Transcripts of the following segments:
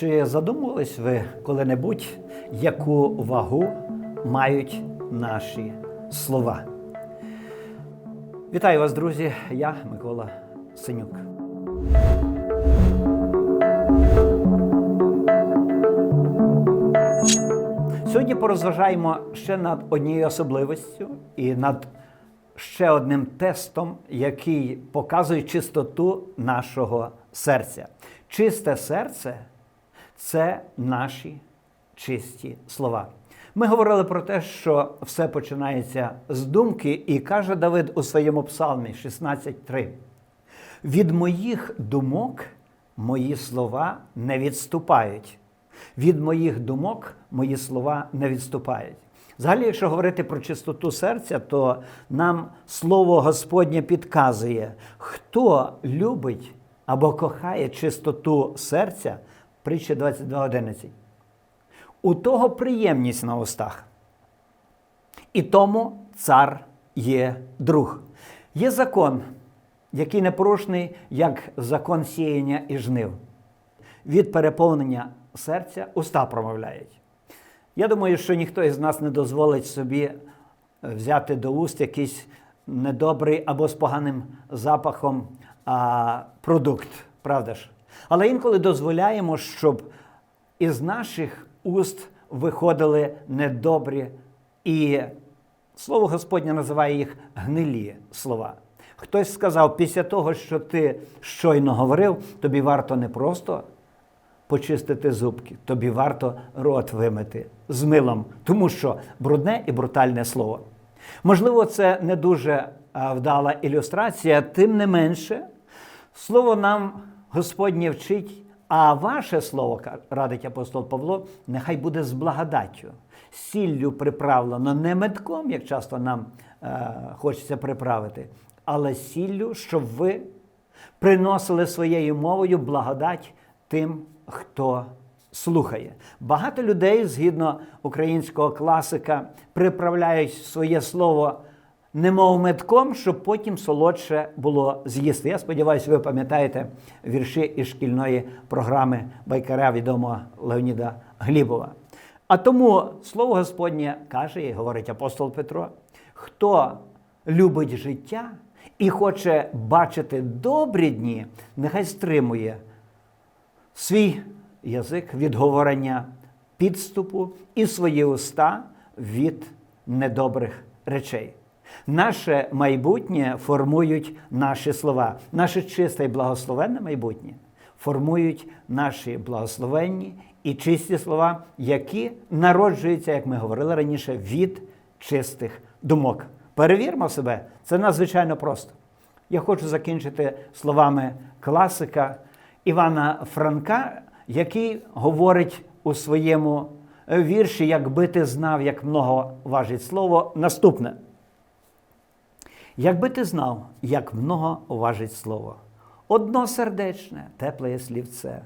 Чи задумувались ви коли-небудь, яку вагу мають наші слова? Вітаю вас, друзі! Я Микола Синюк. Сьогодні порозважаємо ще над однією особливістю і над ще одним тестом, який показує чистоту нашого серця. Чисте серце це наші чисті слова. Ми говорили про те, що все починається з думки, і каже Давид у своєму псалмі 16.3. Від моїх думок мої слова не відступають. Від моїх думок мої слова не відступають. Взагалі, якщо говорити про чистоту серця, то нам слово Господнє підказує, хто любить або кохає чистоту серця, притча 22.11. У того приємність на устах. І тому цар є друг. Є закон, який непорушний, як закон сіяння і жнив. Від переповнення серця уста промовляють. Я думаю, що ніхто із нас не дозволить собі взяти до уст якийсь недобрий або з поганим запахом а, продукт, правда ж? Але інколи дозволяємо, щоб із наших уст виходили недобрі, і слово Господнє називає їх гнилі слова. Хтось сказав, після того, що ти щойно говорив, тобі варто не просто почистити зубки, тобі варто рот вимити з милом, тому що брудне і брутальне слово. Можливо, це не дуже вдала ілюстрація, тим не менше, слово нам Господнє вчить, а ваше слово, радить апостол Павло, нехай буде з благодаттю, сіллю приправлено не метком, як часто нам е, хочеться приправити, але сіллю, щоб ви приносили своєю мовою благодать тим, хто слухає. Багато людей, згідно українського класика, приправляють своє слово немов метком, щоб потім солодше було з'їсти. Я сподіваюся, ви пам'ятаєте вірші із шкільної програми байкаря відомого Леоніда Глібова. А тому слово Господнє каже і говорить апостол Петро: хто любить життя і хоче бачити добрі дні, нехай стримує свій язик від говорення підступу і свої уста від недобрих речей. Наше майбутнє формують наші слова, наше чисте і благословенне майбутнє формують наші благословенні і чисті слова, які народжуються, як ми говорили раніше, від чистих думок. Перевірмо себе, це надзвичайно просто. Я хочу закінчити словами класика Івана Франка, який говорить у своєму вірші, якби ти знав, як много важить слово, наступне. Якби ти знав, як много важить слово, односердечне, тепле слівце,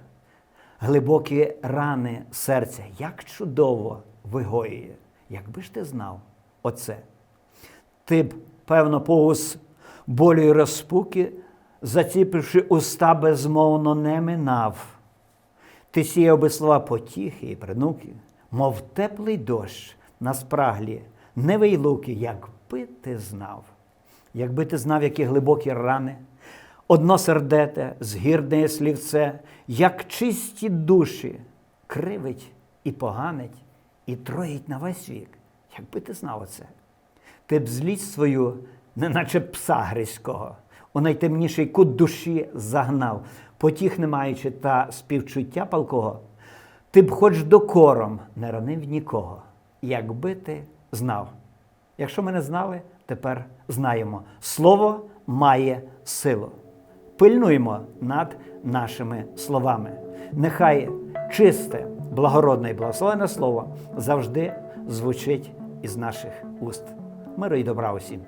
глибокі рани серця, як чудово вигоює, якби ж ти знав оце, ти б, певно, повз болю й розпуки, заціпивши уста безмовно не минав. Ти сіяв би слова потіхи і принуки, мов теплий дощ на спраглі, невий луки, якби ти знав, якби ти знав, які глибокі рани, односердете, згірне слівце, як чисті душі, кривить і поганить, і троїть на весь вік, якби ти знав оце, ти б злість свою, неначе пса гризького, у найтемніший кут душі загнав, потіх не маючи та співчуття палкого, ти б хоч докором не ранив нікого, якби ти знав. Якщо ми не знали, тепер знаємо. Слово має силу. Пильнуємо над нашими словами. Нехай чисте, благородне і благословене слово завжди звучить із наших уст. Миру і добра усім.